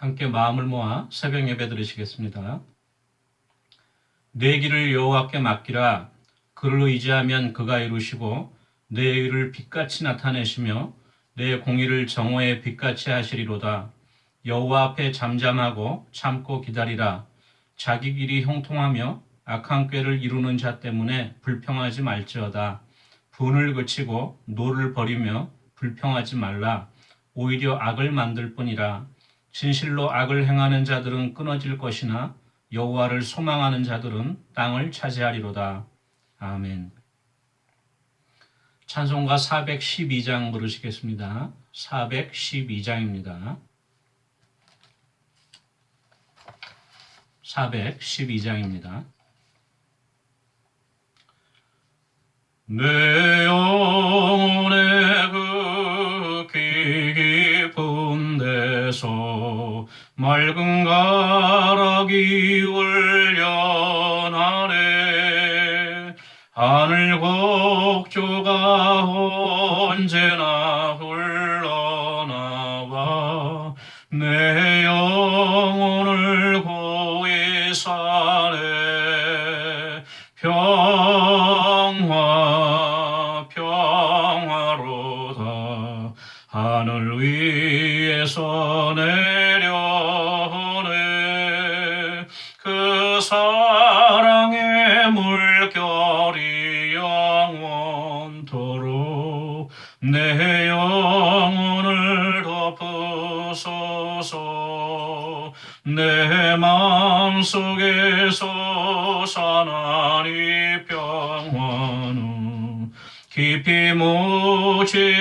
함께 마음을 모아 새벽 예배 드리시겠습니다. 내 길을 여호와께 맡기라 그를 의지하면 그가 이루시고 내 의를 빛같이 나타내시며 내 공의를 정오의 빛같이 하시리로다. 여호와 앞에 잠잠하고 참고 기다리라. 자기 길이 형통하며 악한 꾀를 이루는 자 때문에 불평하지 말지어다. 분을 그치고 노를 버리며 불평하지 말라. 오히려 악을 만들 뿐이라. 진실로 악을 행하는 자들은 끊어질 것이나 여호와를 소망하는 자들은 땅을 차지하리로다. 아멘. 찬송가 412장 부르시겠습니다. 412장입니다. 412장입니다. 내 영혼 맑은 가락이 울려나네. 하늘 곡조가 언제나 내 영혼을 덮으소서 내 마음속에서 사나니 평화는 깊이 묻힌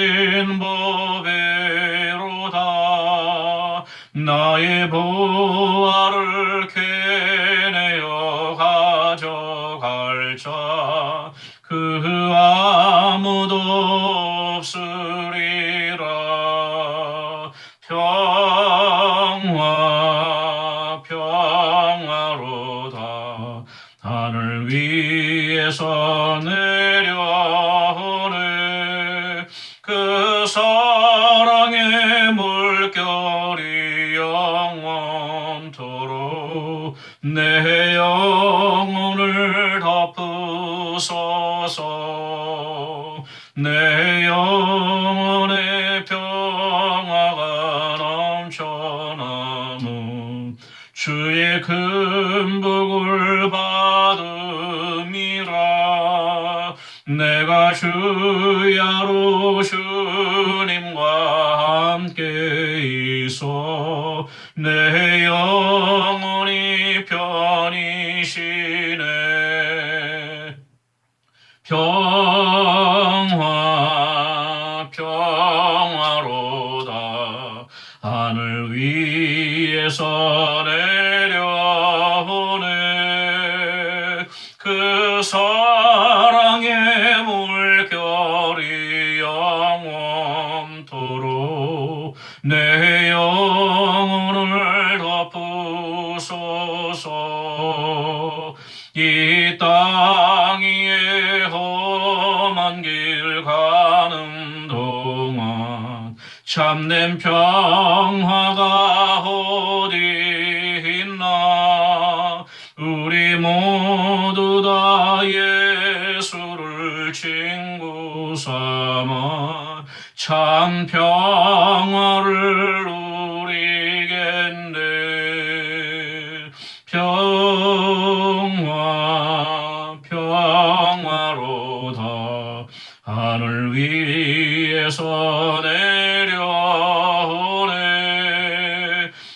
내려오네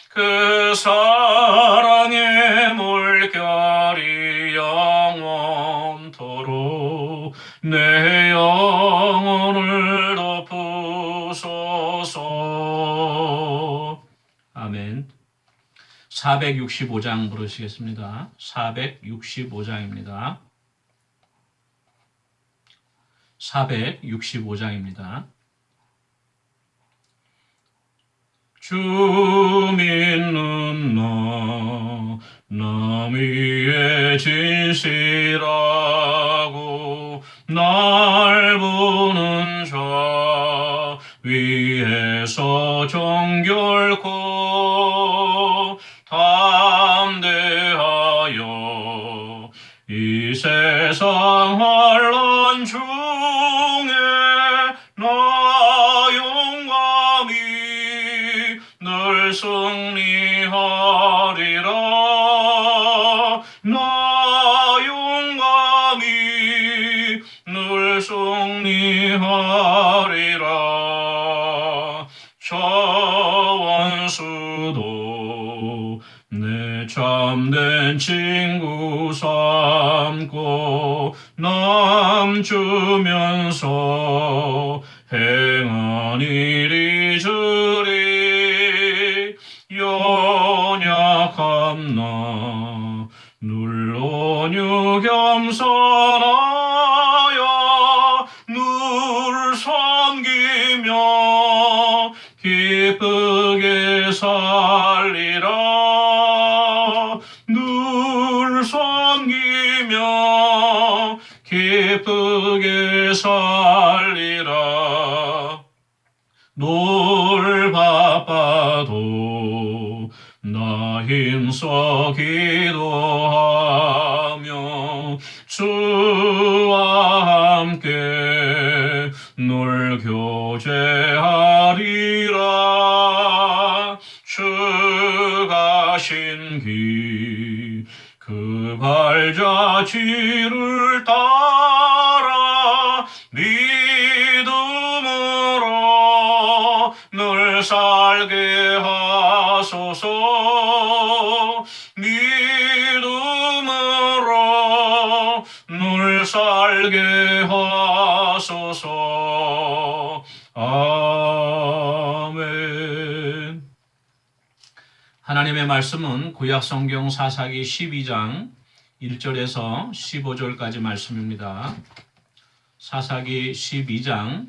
그 사랑의 물결이 영원토록 내 영혼을 덮으소서 아멘 465장 부르시겠습니다. 465장입니다. 465장입니다. 주 믿는 나, 나 위에 진실하고 날 보는 자 위에서 정결코 주면서 행한 일이 주리. 연약함 나 눌러뉴 겸손 그 발자취를 따라 믿음으로 늘 살게 하소서. 믿음으로 늘 살게 하소서. 아멘. 하나님의 말씀은 구약 성경 사사기 12장 1절에서 15절까지 말씀입니다. 사사기 12장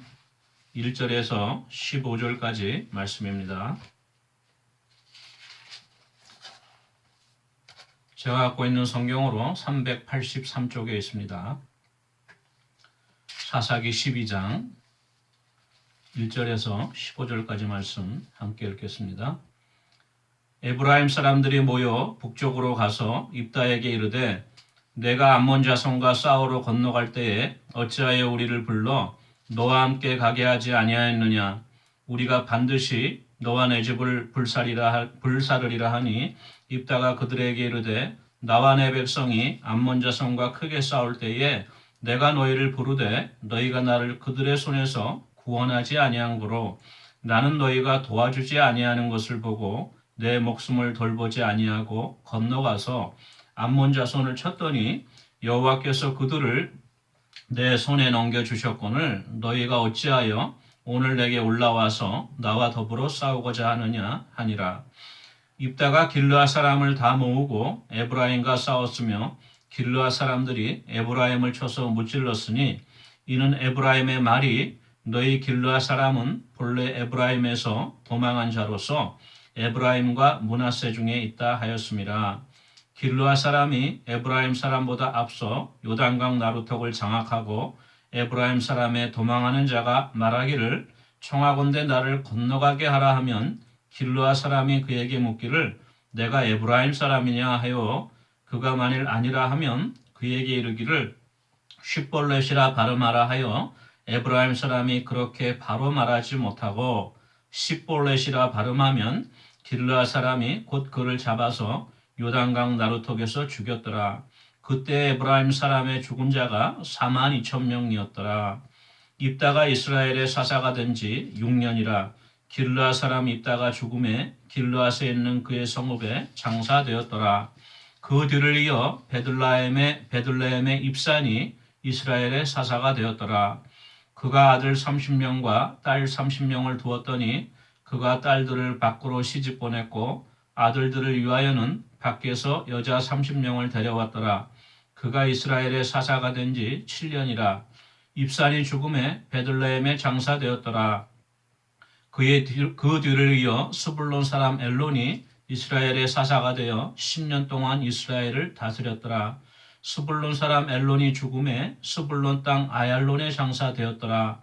1절에서 15절까지 말씀입니다. 제가 갖고 있는 성경으로 383쪽에 있습니다. 사사기 12장 1절에서 15절까지 말씀 함께 읽겠습니다. 에브라임 사람들이 모여 북쪽으로 가서 입다에게 이르되 내가 암몬 자손과 싸우러 건너갈 때에 어찌하여 우리를 불러 너와 함께 가게 하지 아니하였느냐? 우리가 반드시 너와 내 집을 불살이라 하- 불사르리라 하니 입다가 그들에게 이르되 나와 내 백성이 암몬 자손과 크게 싸울 때에 내가 너희를 부르되 너희가 나를 그들의 손에서 구원하지 아니한 거로 나는 너희가 도와주지 아니하는 것을 보고 내 목숨을 돌보지 아니하고 건너가서 암몬 자손을 쳤더니 여호와께서 그들을 내 손에 넘겨 주셨거늘 너희가 어찌하여 오늘 내게 올라와서 나와 더불어 싸우고자 하느냐 하니라. 입다가 길르아 사람을 다 모으고 에브라임과 싸웠으며 길르아 사람들이 에브라임을 쳐서 무찔렀으니 이는 에브라임의 말이 너희 길르아 사람은 본래 에브라임에서 도망한 자로서 에브라임과 문하세 중에 있다 하였습니다. 길르아 사람이 에브라임 사람보다 앞서 요단강 나루턱을 장악하고 에브라임 사람의 도망하는 자가 말하기를 청하건대 나를 건너가게 하라 하면 길르아 사람이 그에게 묻기를 내가 에브라임 사람이냐 하여 그가 만일 아니라 하면 그에게 이르기를 쉿볼렛이라 발음하라 하여 에브라임 사람이 그렇게 바로 말하지 못하고 십볼렛이라 발음하면 길르아 사람이 곧 그를 잡아서 요단강 나루턱에서 죽였더라. 그때 에브라임 사람의 죽은 자가 4만 2천 명이었더라. 입다가 이스라엘의 사사가 된 지 6년이라 길르아 사람 입다가 죽음에 길르아스에 있는 그의 성읍에 장사되었더라. 그 뒤를 이어 베들라헴의 베들레헴의 입산이 이스라엘의 사사가 되었더라. 그가 아들 30명과 딸 30명을 두었더니 그가 딸들을 밖으로 시집 보냈고 아들들을 위하여는 밖에서 여자 30명을 데려왔더라. 그가 이스라엘의 사사가 된 지 7년이라. 입산이 죽음에 베들레헴에 장사되었더라. 그의 뒤, 그 뒤를 이어 스불론 사람 엘론이 이스라엘의 사사가 되어 10년 동안 이스라엘을 다스렸더라. 스불론 사람 엘론이 죽음에 스불론 땅 아얄론에 장사되었더라.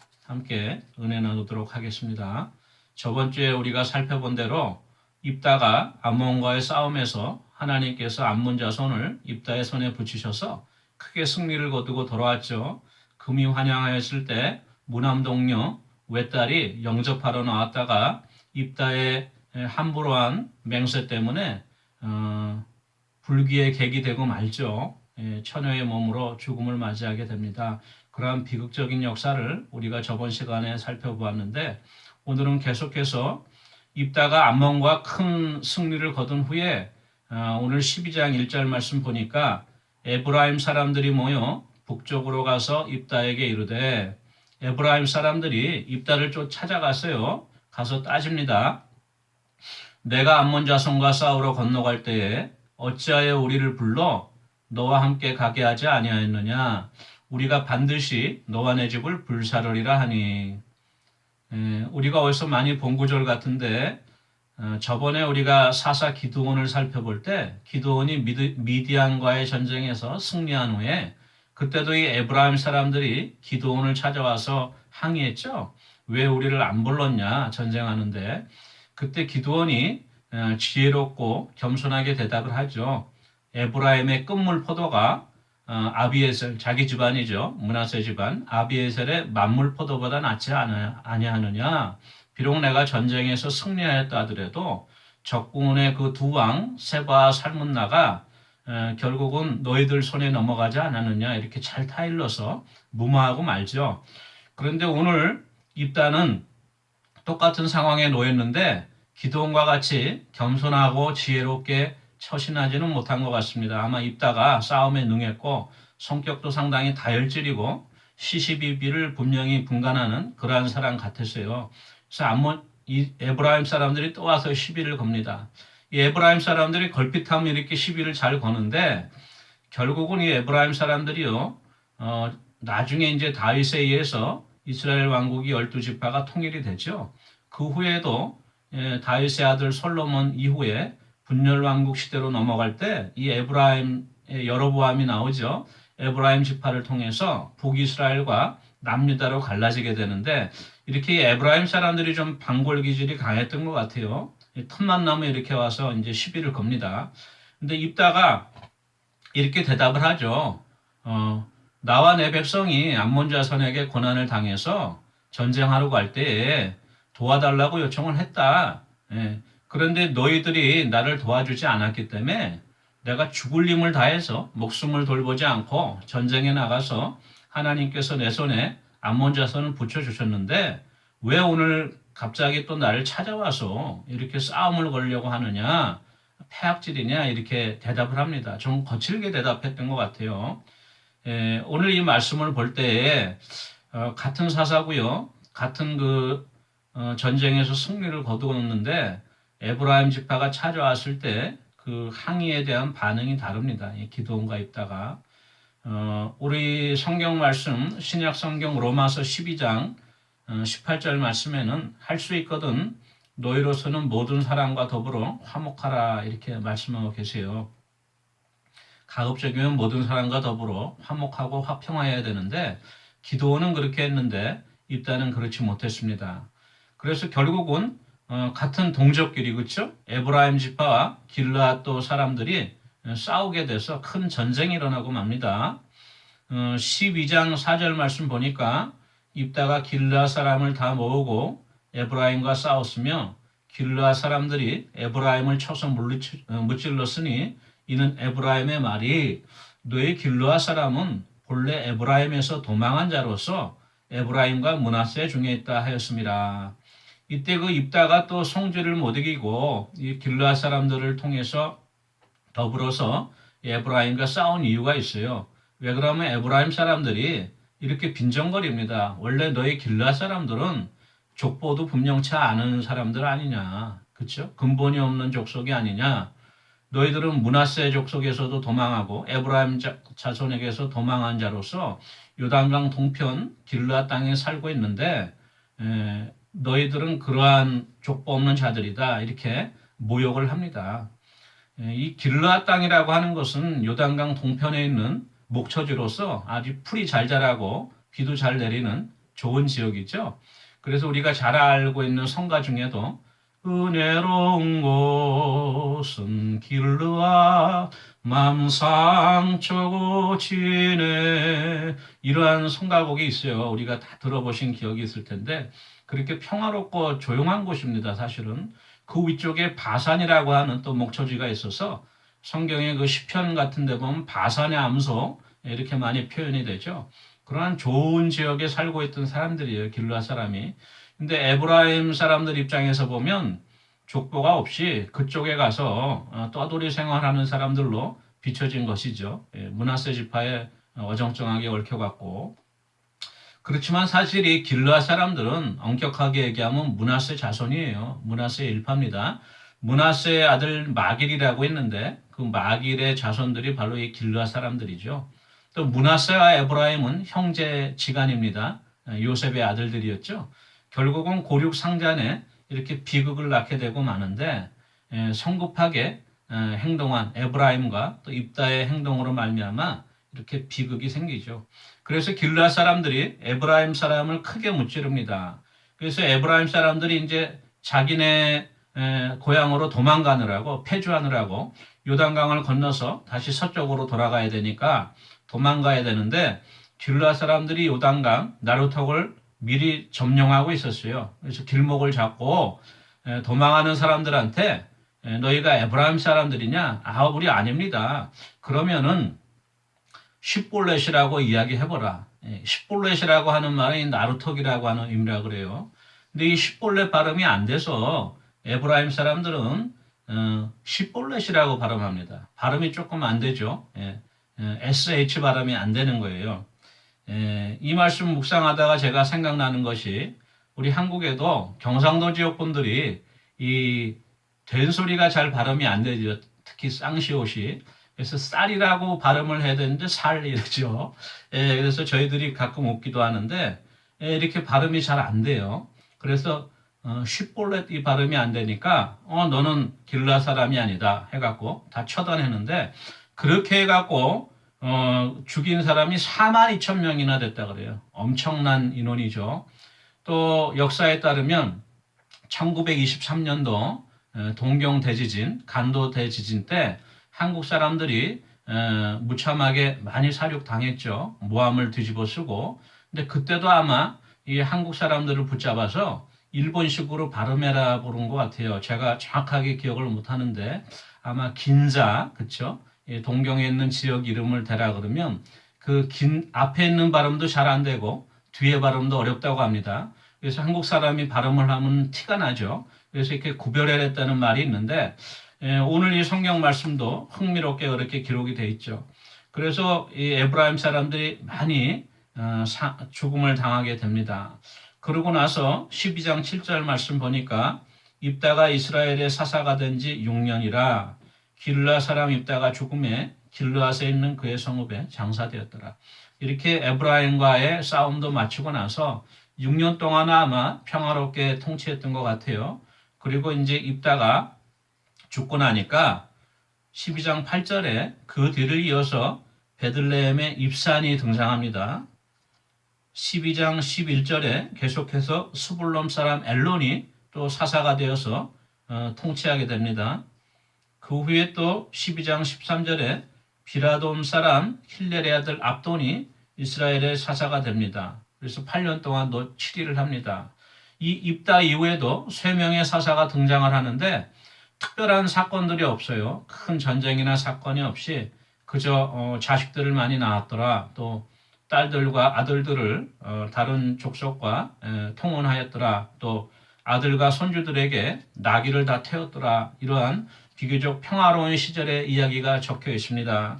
함께 은혜 나누도록 하겠습니다. 저번 주에 우리가 살펴본 대로 입다가 암몬과의 싸움에서 하나님께서 암몬 자손을 입다의 손에 붙이셔서 크게 승리를 거두고 돌아왔죠. 금이 환영하였을 때 무남동녀 외딸이 영접하러 나왔다가 입다의 함부로 한 맹세 때문에 어, 불기의 객이 되고 말죠. 예, 처녀의 몸으로 죽음을 맞이하게 됩니다. 그러한 비극적인 역사를 우리가 저번 시간에 살펴보았는데 오늘은 계속해서 입다가 암몬과 큰 승리를 거둔 후에 어, 오늘 12장 1절 말씀 보니까 에브라임 사람들이 모여 북쪽으로 가서 입다에게 이르되 에브라임 사람들이 입다를 쫓 찾아갔어요. 가서 따집니다. 내가 암몬 자손과 싸우러 건너갈 때에 어찌하여 우리를 불러 너와 함께 가게 하지 아니하였느냐? 우리가 반드시 너와 내 집을 불사르리라 하니. 에, 우리가 어디서 많이 본 구절 같은데 어, 저번에 우리가 사사 기드온을 살펴볼 때 미드, 미디안과의 전쟁에서 승리한 후에 그때도 이 에브라임 사람들이 기드온을 찾아와서 항의했죠. 왜 우리를 안 불렀냐 전쟁하는데 그때 기드온이 어, 지혜롭고 겸손하게 대답을 하죠. 에브라임의 끝물 포도가 어, 아비에셀 자기 집안이죠. 문하세 집안 아비에셀의 만물 포도보다 낫지 아니하느냐. 비록 내가 전쟁에서 승리하였다 하더라도 적군의 그 두 왕 세바와 살문나가 어, 결국은 너희들 손에 넘어가지 않았느냐. 이렇게 잘 타일러서 무마하고 말죠. 그런데 오늘 입단은 똑같은 상황에 놓였는데 기도원과 같이 겸손하고 지혜롭게 처신하지는 못한 것 같습니다. 아마 입다가 싸움에 능했고 성격도 상당히 다혈질이고 시시비비를 분명히 분간하는 그러한 사람 같았어요. 그래서 암몬 이 에브라임 사람들이 또 와서 시비를 겁니다. 이 에브라임 사람들이 걸핏하면 이렇게 시비를 잘 거는데 결국은 이 에브라임 사람들이요 어, 나중에 이제 다윗에 의해서 이스라엘 왕국이 열두 지파가 통일이 되죠. 그 후에도 예, 다윗의 아들 솔로몬 이후에 분열 왕국 시대로 넘어갈 때 이 에브라임의 여로보암이 나오죠. 에브라임 지파를 통해서 북이스라엘과 남유다로 갈라지게 되는데 이렇게 에브라임 사람들이 좀 방골 기질이 강했던 것 같아요. 틈만 나면 이렇게 와서 이제 시비를 겁니다. 근데 입다가 이렇게 대답을 하죠. 어, 나와 내 백성이 암몬 자손에게 고난을 당해서 전쟁하러 갈 때에 도와달라고 요청을 했다. 예. 그런데 너희들이 나를 도와주지 않았기 때문에 내가 죽을 힘을 다해서 목숨을 돌보지 않고 전쟁에 나가서 하나님께서 내 손에 암몬 자손을 붙여주셨는데 왜 오늘 갑자기 또 나를 찾아와서 이렇게 싸움을 걸려고 하느냐 폐악질이냐 이렇게 대답을 합니다. 좀 거칠게 대답했던 것 같아요. 에, 오늘 이 말씀을 볼 때에 어, 같은 사사고요, 같은 그 어, 전쟁에서 승리를 거두었는데 에브라임 지파가 찾아왔을 때 그 항의에 대한 반응이 다릅니다. 이 기도원과 있다가 어, 우리 성경 말씀 신약 성경 로마서 12장 18절 말씀에는 할 수 있거든 너희로서는 모든 사람과 더불어 화목하라 이렇게 말씀하고 계세요. 가급적이면 모든 사람과 더불어 화목하고 화평하여야 되는데 기도원은 그렇게 했는데 입다는 그렇지 못했습니다. 그래서 결국은 어, 같은 동족끼리 그렇죠? 에브라임 지파와 길라 또 사람들이 싸우게 돼서 큰 전쟁이 일어나고 맙니다. 어, 12장 4절 말씀 보니까 입다가 길라 사람을 다 모으고 에브라임과 싸웠으며 길라 사람들이 에브라임을 쳐서 어, 무찔렀으니 이는 에브라임의 말이 너희 길라 사람은 본래 에브라임에서 도망한 자로서 에브라임과 문하세 중에 있다 하였습니다. 이때 그 입다가 또 성질을 못 이기고 이 길라 사람들을 통해서 더불어서 에브라임과 싸운 이유가 있어요. 왜 그러면 에브라임 사람들이 이렇게 빈정거립니다. 원래 너희 길라 사람들은 족보도 분명치 않은 사람들 아니냐. 그쵸? 근본이 없는 족속이 아니냐. 너희들은 문하세 족속에서도 도망하고 에브라임 자손에게서 도망한 자로서 요단강 동편 길라 땅에 살고 있는데 에, 너희들은 그러한 족보 없는 자들이다 이렇게 모욕을 합니다. 예, 이 길르앗 땅이라고 하는 것은 요단강 동편에 있는 목초지로서 아주 풀이 잘 자라고 비도 잘 내리는 좋은 지역이죠. 그래서 우리가 잘 알고 있는 성가 중에도 은혜로운 곳은 길르앗 맘상초고 지네 이러한 성가곡이 있어요. 우리가 다 들어보신 기억이 있을 텐데 그렇게 평화롭고 조용한 곳입니다. 사실은 그 위쪽에 바산이라고 하는 또 목초지가 있어서 성경의 그 시편 같은 데 보면 바산의 암소 이렇게 많이 표현이 되죠. 그러한 좋은 지역에 살고 있던 사람들이에요. 길라 사람이. 근데 에브라임 사람들 입장에서 보면 족보가 없이 그쪽에 가서 어, 떠돌이 생활하는 사람들로 비춰진 것이죠. 예, 문하세 지파에 어정쩡하게 얽혀갔고 그렇지만 사실 이 길라 사람들은 엄격하게 얘기하면 문하세 자손이에요. 문하세 일파입니다. 문하세의 아들 마길이라고 했는데 그 마길의 자손들이 바로 이 길라 사람들이죠. 또 문하세와 에브라임은 형제 지간입니다. 요셉의 아들들이었죠. 결국은 고륙 상잔에 이렇게 비극을 낳게 되고 마는데 에, 성급하게 에, 행동한 에브라임과 또 입다의 행동으로 말미암아 이렇게 비극이 생기죠. 그래서 길라 사람들이 에브라임 사람을 크게 무찌릅니다. 그래서 에브라임 사람들이 이제 자기네 에, 고향으로 도망가느라고 폐주하느라고 요단강을 건너서 다시 서쪽으로 돌아가야 되니까 도망가야 되는데 길라 사람들이 요단강 나루턱을 미리 점령하고 있었어요. 그래서 길목을 잡고 에, 도망하는 사람들한테 에, 너희가 에브라임 사람들이냐? 아, 우리 아닙니다. 그러면은 십볼렛이라고 이야기해보라. 예, 십볼렛이라고 하는 말은 나루턱이라고 하는 의미라 그래요. 근데 이 십볼렛 발음이 안 돼서 에브라임 사람들은 어, 십볼렛이라고 발음합니다. 발음이 조금 안 되죠. 예, 예, SH 발음이 안 되는 거예요. 예, 이 말씀 묵상하다가 제가 생각나는 것이 우리 한국에도 경상도 지역 분들이 이 된소리가 잘 발음이 안 되죠. 특히 쌍시옷이. 그래서 쌀이라고 발음을 해야 되는데 살 이러죠. 예, 그래서 저희들이 가끔 웃기도 하는데 예, 이렇게 발음이 잘 안 돼요. 그래서 어, 쉽볼렛 이 발음이 안 되니까 어 너는 길라 사람이 아니다 해갖고 다 처단했는데 그렇게 해갖고 어, 죽인 사람이 4만 2천 명이나 됐다 그래요. 엄청난 인원이죠. 또 역사에 따르면 1923년도 동경 대지진, 간도 대지진 때 한국 사람들이 에, 무참하게 많이 사륙당했죠. 모함을 뒤집어 쓰고. 근데 그때도 아마 이 한국 사람들을 붙잡아서 일본식으로 발음해라 부른 것 같아요. 제가 정확하게 기억을 못 하는데 아마 긴자, 그쵸? 이 동경에 있는 지역 이름을 대라 그러면 그 긴 앞에 있는 발음도 잘 안 되고 뒤에 발음도 어렵다고 합니다. 그래서 한국 사람이 발음을 하면 티가 나죠. 그래서 이렇게 구별해냈다는 말이 있는데 예, 오늘 이 성경 말씀도 흥미롭게 그렇게 기록이 돼 있죠. 그래서 이 에브라임 사람들이 많이 어, 사, 죽음을 당하게 됩니다. 그러고 나서 12장 7절 말씀 보니까 입다가 이스라엘의 사사가 된 지 6년이라 길라 사람 입다가 죽음에 길르앗에 있는 그의 성읍에 장사되었더라. 이렇게 에브라임과의 싸움도 마치고 나서 6년 동안 아마 평화롭게 통치했던 것 같아요. 그리고 이제 입다가 죽고 나니까 12장 8절에 그 뒤를 이어서 베들레헴의 입산이 등장합니다. 12장 11절에 계속해서 수불롬 사람 엘론이 또 사사가 되어서 어, 통치하게 됩니다. 그 후에 또 12장 13절에 비라돔 사람 힐렐의 아들 압돈이 이스라엘의 사사가 됩니다. 그래서 8년 동안 또 7일을 합니다. 이 입다 이후에도 세 명의 사사가 등장을 하는데 특별한 사건들이 없어요. 큰 전쟁이나 사건이 없이 그저 어, 자식들을 많이 낳았더라. 또 딸들과 아들들을 어, 다른 족속과 에, 통혼하였더라. 또 아들과 손주들에게 나귀를 다 태웠더라. 이러한 비교적 평화로운 시절의 이야기가 적혀 있습니다.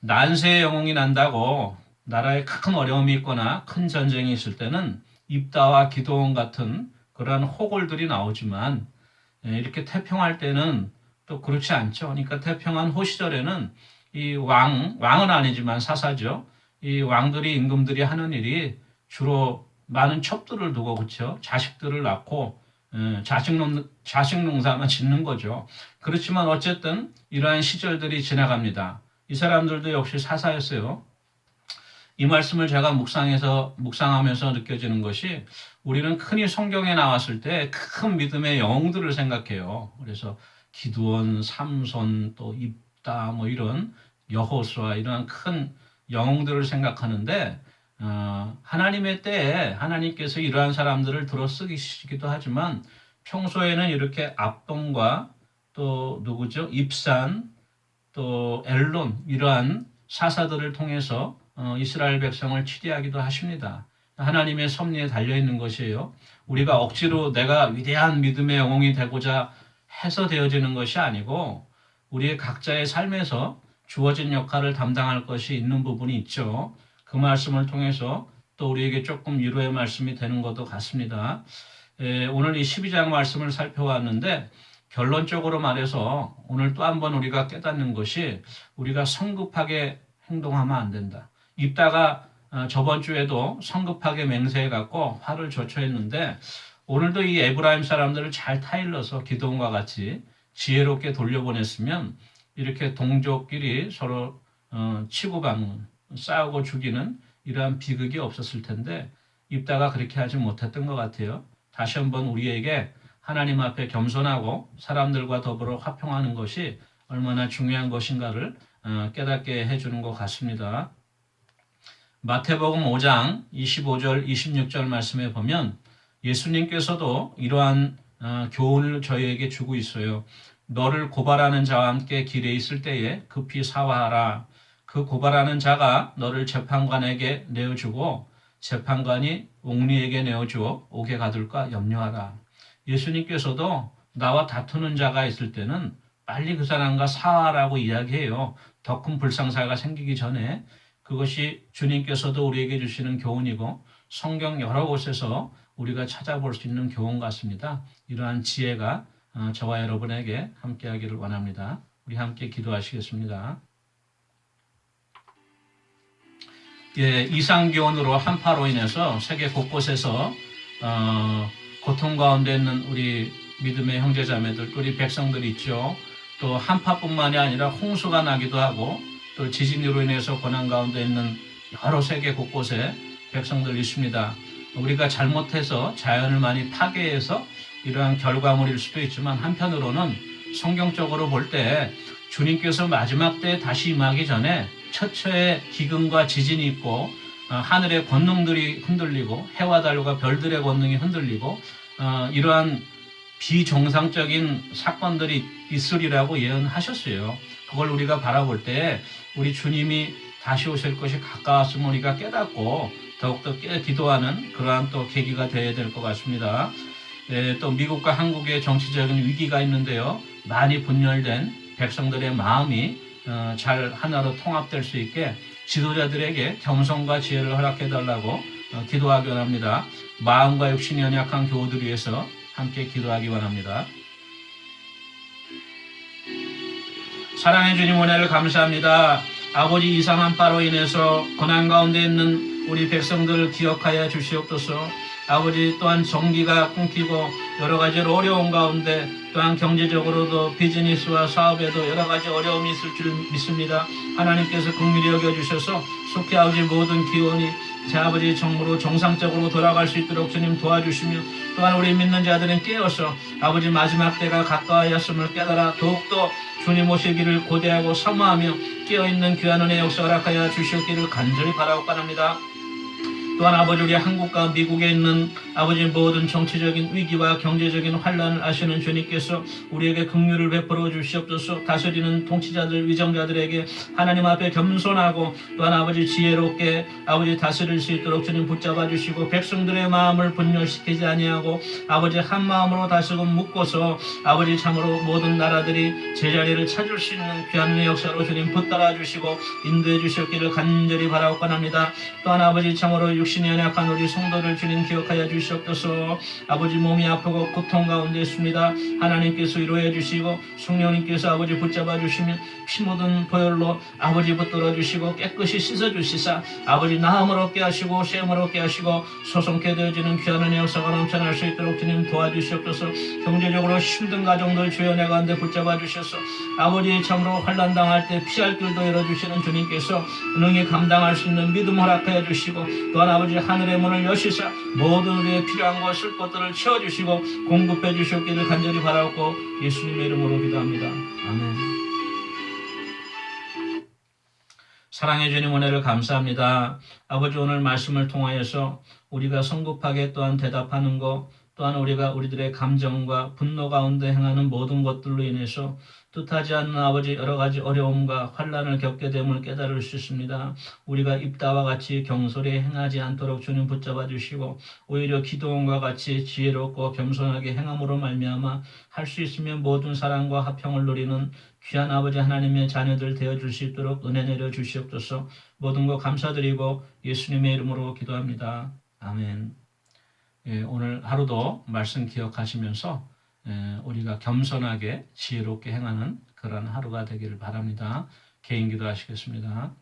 난세의 영웅이 난다고 나라에 큰 어려움이 있거나 큰 전쟁이 있을 때는 입다와 기도원 같은 그러한 호골들이 나오지만 예, 이렇게 태평할 때는 또 그렇지 않죠. 그러니까 태평한 호 시절에는 이 왕, 왕은 아니지만 사사죠. 이 왕들이 임금들이 하는 일이 주로 많은 첩들을 두고 그렇죠. 자식들을 낳고 예, 자식 농 자식 농사만 짓는 거죠. 그렇지만 어쨌든 이러한 시절들이 지나갑니다. 이 사람들도 역시 사사였어요. 이 말씀을 제가 묵상해서 묵상하면서 느껴지는 것이 우리는 흔히 성경에 나왔을 때 큰 믿음의 영웅들을 생각해요. 그래서 기드온, 삼손, 또 입다 뭐 이런 여호수아 이런 큰 영웅들을 생각하는데 어, 하나님의 때에 하나님께서 이러한 사람들을 들어 쓰시기도 하지만 평소에는 이렇게 압동과 또 누구죠? 입산 또 엘론 이러한 사사들을 통해서 어, 이스라엘 백성을 치리하기도 하십니다. 하나님의 섭리에 달려 있는 것이에요. 우리가 억지로 내가 위대한 믿음의 영웅이 되고자 해서 되어지는 것이 아니고 우리의 각자의 삶에서 주어진 역할을 담당할 것이 있는 부분이 있죠. 그 말씀을 통해서 또 우리에게 조금 위로의 말씀이 되는 것도 같습니다. 에, 오늘 이 12장 말씀을 살펴왔는데 결론적으로 말해서 오늘 또 한 번 우리가 깨닫는 것이 우리가 성급하게 행동하면 안 된다. 입다가 어, 저번 주에도 성급하게 맹세해 갖고 화를 조처했는데 오늘도 이 에브라임 사람들을 잘 타일러서 기도원과 같이 지혜롭게 돌려보냈으면 이렇게 동족끼리 서로 어, 치고받는 싸우고 죽이는 이러한 비극이 없었을 텐데 입다가 그렇게 하지 못했던 것 같아요. 다시 한번 우리에게 하나님 앞에 겸손하고 사람들과 더불어 화평하는 것이 얼마나 중요한 것인가를 어, 깨닫게 해주는 것 같습니다. 마태복음 5장 25절 26절 말씀에 보면 예수님께서도 이러한 어, 교훈을 저희에게 주고 있어요. 너를 고발하는 자와 함께 길에 있을 때에 급히 사화하라. 그 고발하는 자가 너를 재판관에게 내어주고 재판관이 옥리에게 내어주어 옥에 가둘까 염려하라. 예수님께서도 나와 다투는 자가 있을 때는 빨리 그 사람과 사화라고 이야기해요. 더 큰 불상사가 생기기 전에 그것이 주님께서도 우리에게 주시는 교훈이고 성경 여러 곳에서 우리가 찾아볼 수 있는 교훈 같습니다. 이러한 지혜가 어, 저와 여러분에게 함께하기를 원합니다. 우리 함께 기도하시겠습니다. 이상 기온으로 한파로 인해서 세계 곳곳에서 어, 고통 가운데 있는 우리 믿음의 형제자매들, 우리 백성들이 있죠. 또 한파뿐만이 아니라 홍수가 나기도 하고 또 지진으로 인해서 고난 가운데 있는 여러 세계 곳곳에 백성들 있습니다. 우리가 잘못해서 자연을 많이 파괴해서 이러한 결과물일 수도 있지만 한편으로는 성경적으로 볼 때 주님께서 마지막 때에 다시 임하기 전에 처처에 기근과 지진이 있고 어, 하늘의 권능들이 흔들리고 해와 달과 별들의 권능이 흔들리고 어, 이러한 비정상적인 사건들이 있으리라고 예언하셨어요. 그걸 우리가 바라볼 때 우리 주님이 다시 오실 것이 가까웠음을 우리가 깨닫고 더욱더 깨 기도하는 그러한 또 계기가 되어야 될 것 같습니다. 예, 또 미국과 한국의 정치적인 위기가 있는데요. 많이 분열된 백성들의 마음이 어, 잘 하나로 통합될 수 있게 지도자들에게 겸손과 지혜를 허락해 달라고 어, 기도하기 원합니다. 마음과 육신이 연약한 교우들 위해서 함께 기도하기 원합니다. 사랑해 주님 은혜를 감사합니다. 아버지 이상한 바로 인해서 고난 가운데 있는 우리 백성들을 기억하여 주시옵소서. 아버지 또한 정기가 끊기고 여러 가지 어려운 가운데 또한 경제적으로도 비즈니스와 사업에도 여러 가지 어려움이 있을 줄 믿습니다. 하나님께서 긍휼히 여겨 주셔서 속히 아버지 모든 기원이 제 아버지 정무로 정상적으로 돌아갈 수 있도록 주님 도와주시며 또한 우리 믿는 자들은 깨어서 아버지 마지막 때가 가까워였음을 깨달아 더욱더 주님 오시기를 고대하고 사모하며 깨어있는 귀한 은혜 역사 허락하여 주시옵기를 간절히 바라고 바랍니다. 또한 아버지 우리 한국과 미국에 있는 아버지 모든 정치적인 위기와 경제적인 환란을 아시는 주님께서 우리에게 긍휼을 베풀어 주시옵소서. 다스리는 통치자들 위정자들에게 하나님 앞에 겸손하고 또한 아버지 지혜롭게 아버지 다스릴 수 있도록 주님 붙잡아 주시고 백성들의 마음을 분열시키지 아니하고 아버지 한 마음으로 다시금 묶어서 아버지 참으로 모든 나라들이 제자리를 찾을 수 있는 귀한 역사로 주님 붙들어 주시고 인도해 주셨기를 간절히 바라옵고 합니다. 또한 아버지 참으로 육신이 연약한 우리 성도를 주님 기억하여 주시옵소서. 아버지 몸이 아프고 고통 가운데 있습니다. 하나님께서 위로해 주시고 성령님께서 아버지 붙잡아 주시며 피 묻은 보혈로 아버지 붙들어 주시고 깨끗이 씻어 주시사 아버지 나음을 얻게 하시고 셈을 얻게 하시고 소송케 되어지는 귀한 은혜 역사가 넘쳐날 수 있도록 주님 도와주시옵소서. 경제적으로 힘든 가정들 주여 내 가운데 붙잡아 주셔서 아버지 참으로 환란 당할 때 피할 길도 열어주시는 주님께서 능히 감당할 수 있는 믿음 허락하여 주시고 또한 아버지 하늘의 문을 여시사 모든 우리의 필요한 것을 것들을 채워주시고 공급해 주셨기를 간절히 바라고 예수님의 이름으로 기도합니다. 아멘. 사랑해 주님 은혜를 감사합니다. 아버지 오늘 말씀을 통하여서 우리가 성급하게 또한 대답하는 것 또한 우리가 우리들의 감정과 분노 가운데 행하는 모든 것들로 인해서 뜻하지 않는 아버지 여러 가지 어려움과 환란을 겪게 됨을 깨달을 수 있습니다. 우리가 입다와 같이 경솔히 행하지 않도록 주님 붙잡아 주시고 오히려 기도원과 같이 지혜롭고 겸손하게 행함으로 말미암아 할 수 있으면 모든 사랑과 화평을 누리는 귀한 아버지 하나님의 자녀들 되어 줄 수 있도록 은혜 내려 주시옵소서. 모든 것 감사드리고 예수님의 이름으로 기도합니다. 아멘. 예, 오늘 하루도 말씀 기억하시면서 예, 우리가 겸손하게 지혜롭게 행하는 그런 하루가 되기를 바랍니다. 개인 기도하시겠습니다.